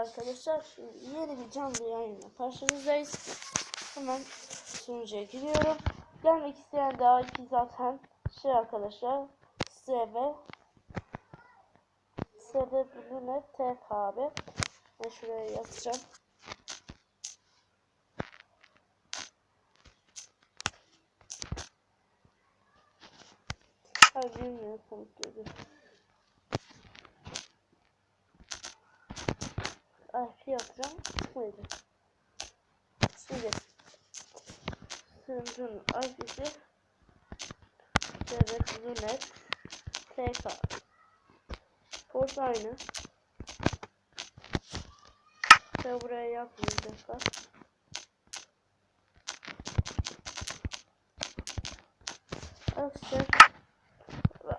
arkadaşlar. Şimdi yeni bir canlı yayınla karşınızdayız. Hemen sunucuya giriyorum. Gelmek isteyen daha iki zaten şey arkadaşlar. SV SV Blue TKB. Ben şuraya yazacağım. Hayır bilmiyorum komut dedi. IP yapacağım. Çıkmayacak. Şimdi sunucunun IP'si Evet Lunet TK Port aynı Ve buraya yapmayacaklar Arkadaşlar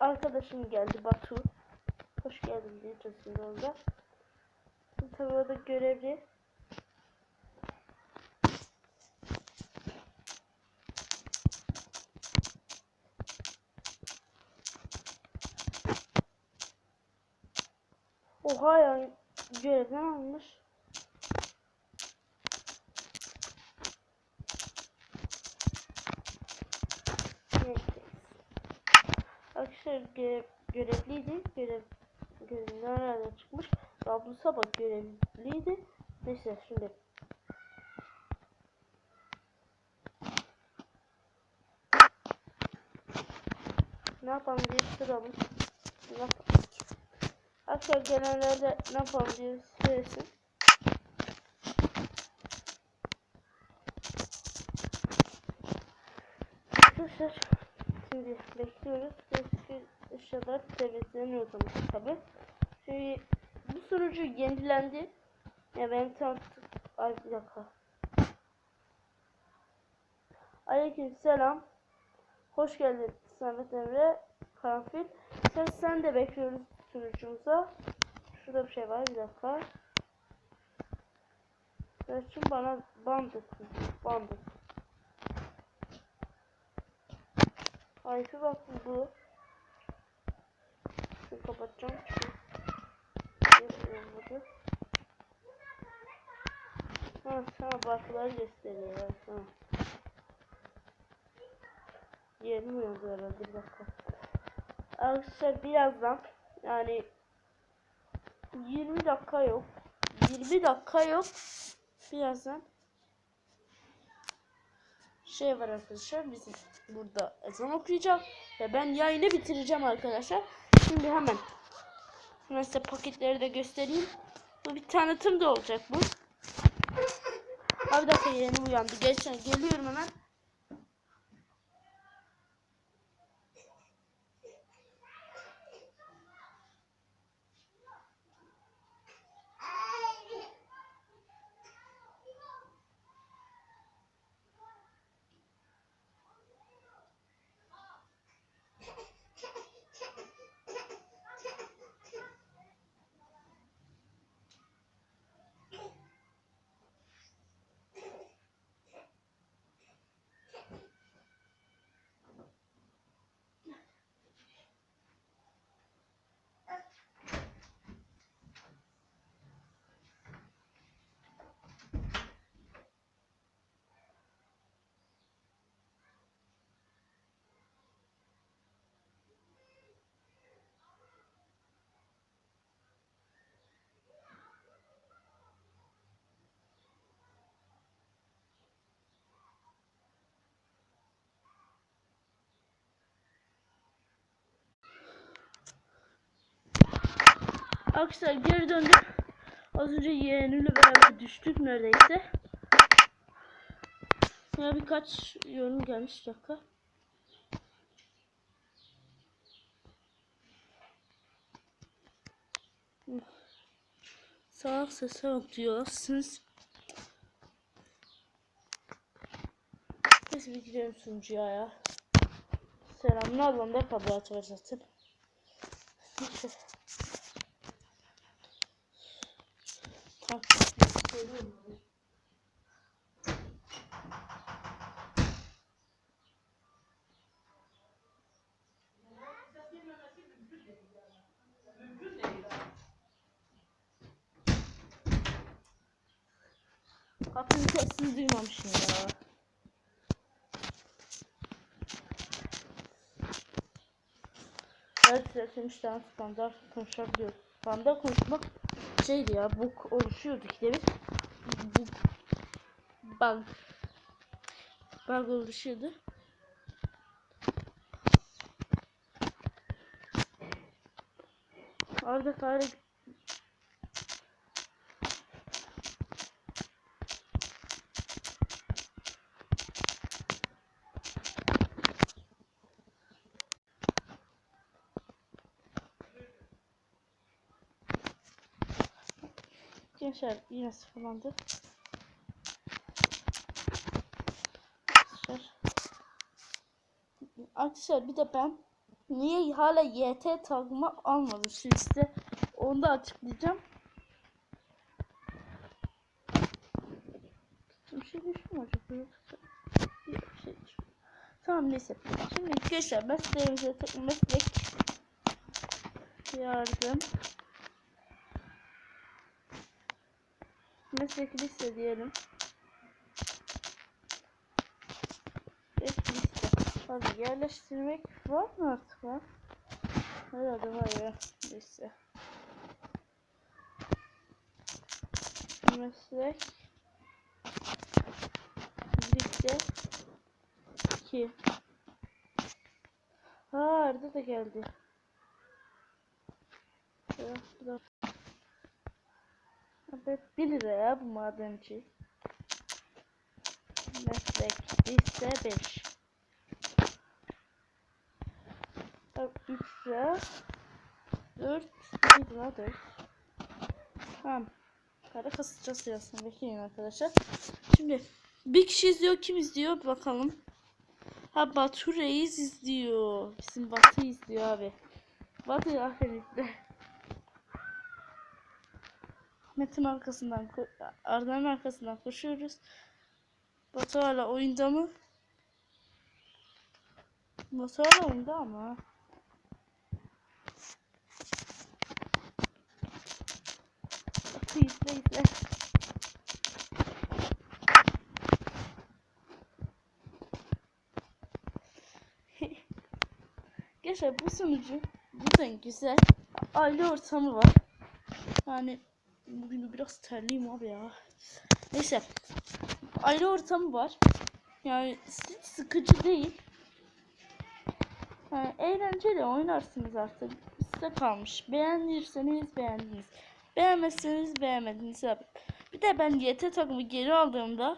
Arkadaşım geldi Batu Hoş geldin diyeceğiz şimdi orada Tabii o da görevli Oha ya görevden almış. Arkadaşlar görev, görevliydi. Görev görev nereden çıkmış? Daha bu sabah görevliydi. Neyse şimdi. Ne yapalım diye soralım. Ne yapalım? Arkadaşlar genellerde ne yapalım diye söylesin. Arkadaşlar şimdi bekliyoruz. Eski eşyalar temizleniyor tabi. Şimdi sunucu yenilendi. Ya ben tanıttık. Ay bir dakika. Aleyküm selam. Hoş geldin Samet Emre. Karanfil. Sen, sen de bekliyoruz sunucumuza. Şurada bir şey var bir dakika. Search'ın bana bandı. Bandı. IP bak bu. Şunu kapatacağım. Ha sana bakları gösteriyor. Yerim uyandı herhalde bir dakika. Arkadaşlar birazdan yani 20 dakika yok. 20 dakika yok. Birazdan şey var arkadaşlar bizim burada ezan okuyacak ve ben yayını bitireceğim arkadaşlar. Şimdi hemen hemen size paketleri de göstereyim. Bu bir tanıtım da olacak bu. Abi dakika yeni uyandı. Geçen geliyorum hemen. Arkadaşlar geri döndük. Az önce yeğeniyle beraber düştük neredeyse. Ya birkaç yorum gelmiş dakika. Salak sese bak diyorsunuz. Neyse bir gidelim sunucuya ya. Selamlar Allah'ım da kabahat var zaten. Neyse. Tamam. Söylüyorum. Kapının sesini duymamışım ya. Evet sesim tane standart konuşabiliyoruz. Standart konuşmak şeydi ya bug oluşuyordu ikide bir. Bug. Bug. Bug oluşuyordu. Arda fare Gençler yine sıfırlandı. Arkadaşlar. Arkadaşlar bir de ben niye hala YT tagımı almadım size onu da açıklayacağım. Bir şey düştü mü acaba? Yok, şey. Tamam neyse. Şimdi arkadaşlar mesleğimize meslek yardım meslek liste diyelim. Meslek liste. Hadi yerleştirmek var mı artık var? Herhalde var ya. Liste. Meslek liste 2 Ha Arda da geldi. Ya, Evet 1 lira ya bu madenci. Meslek liste 5. 3 lira 4 1 lira 4. Tamam. Para kasacağız yazsın. Bekleyin arkadaşlar. Şimdi bir kişi izliyor. Kim izliyor? Bakalım. Ha Batu Reis izliyor. Bizim Batu izliyor abi. Aferin izle. Metin arkasından Arda'nın arkasından koşuyoruz. Batu hala oyunda mı? Batu hala oyunda ama. Batu izle izle. Bu sunucu cidden güzel. Aile ortamı var. Yani bugün biraz terliyim abi ya. Neyse. Aile ortamı var. Yani hiç sıkıcı değil. Yani eğlenceli oynarsınız artık. Size kalmış. Beğendiyseniz beğendiniz. Beğenmezseniz beğenmediniz abi. Bir de ben YT takımı geri aldığımda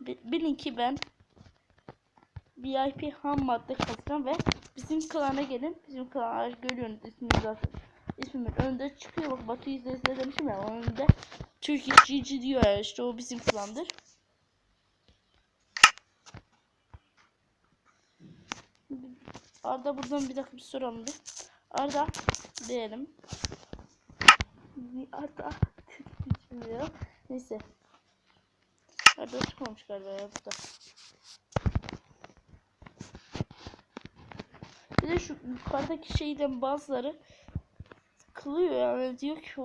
bi- bilin ki ben VIP ham madde kasacağım ve bizim klana gelin. Bizim klana görüyorsunuz ismini zaten. İsmimin önünde çıkıyor. Bak Batu izle izle demişim ya. Onun önünde Turkish GG diyor ya. işte o bizim klandır. Arda buradan bir dakika bir soralım bir. Arda diyelim. Arda bilmiyorum. Neyse. Arda çıkmamış galiba ya burada. Bir de şu yukarıdaki şeyden bazıları kılıyor yani diyor ki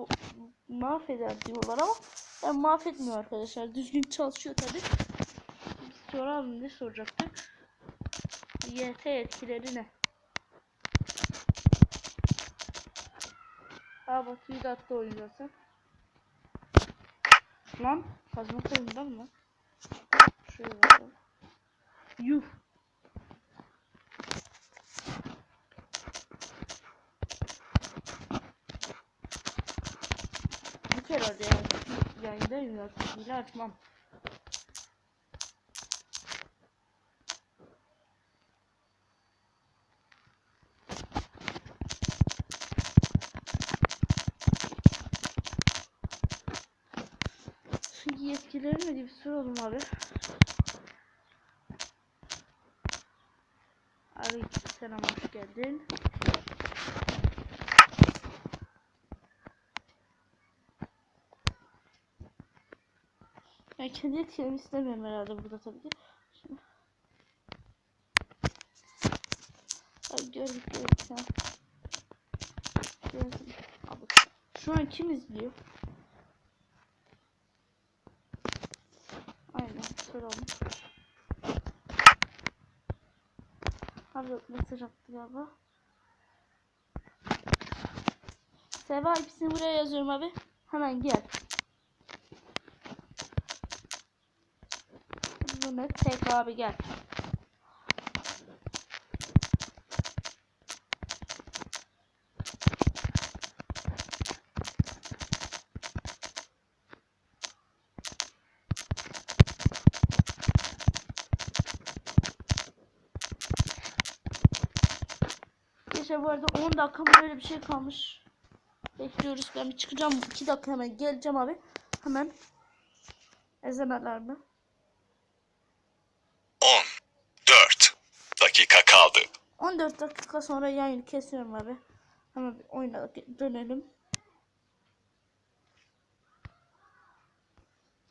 mahveder diyorlar ama ben mahvetmiyor arkadaşlar. Düzgün çalışıyor tabi. Soralım ne soracaktık? YT etkileri ne? Aa Batu'yu da attı oyun zaten. Lan kazma oyundan mı? Şöyle bakalım. Yuh. Bu kere de yani yayındayım zaten. Hile açmam. Şimdi yetkileri ne diye bir soralım abi. Abi selam hoş geldin. Ben kendi yetkilerimi istemiyorum herhalde burada tabii ki. Şimdi... Gördük gördük ya. Gördüm. Abi. Şu an kim izliyor? şöyle olmuş. Abi mesaj attı galiba. Seva hepsini buraya yazıyorum abi. Hemen gel. Bunu tek abi gel. İşte bu arada 10 dakika böyle bir şey kalmış. Bekliyoruz. Ben bir çıkacağım. 2 dakika hemen geleceğim abi. Hemen. Ezemeler mi? 14 dakika kaldı. 14 dakika sonra yayını kesiyorum abi. Hemen bir oyuna dönelim.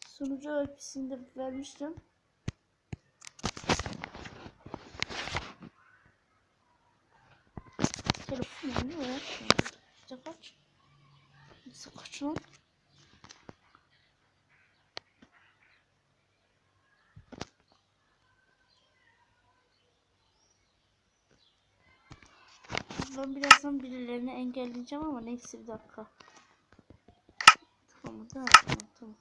Sunucu IP'sini de vermiştim. Telefon ne ya? Kaç? Kaç lan? Ben birazdan birilerini engelleyeceğim ama neyse bir dakika. Tamam tamam tamam tamam.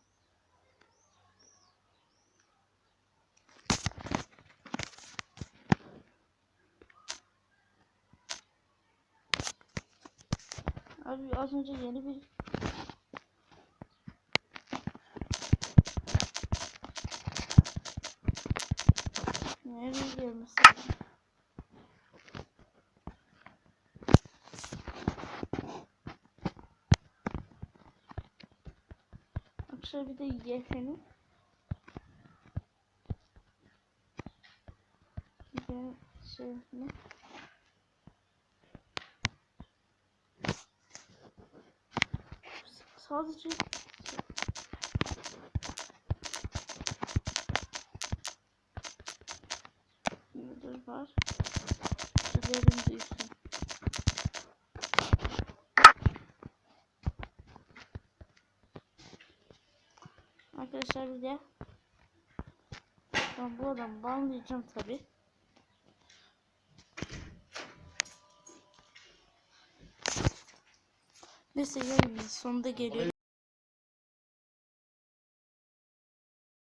Abi az önce yeni bir Akşam bir de de şey ne? Sadece Arkadaşlar ben bu adamı banlayacağım tabi. Neyse yayının sonunda geliyor.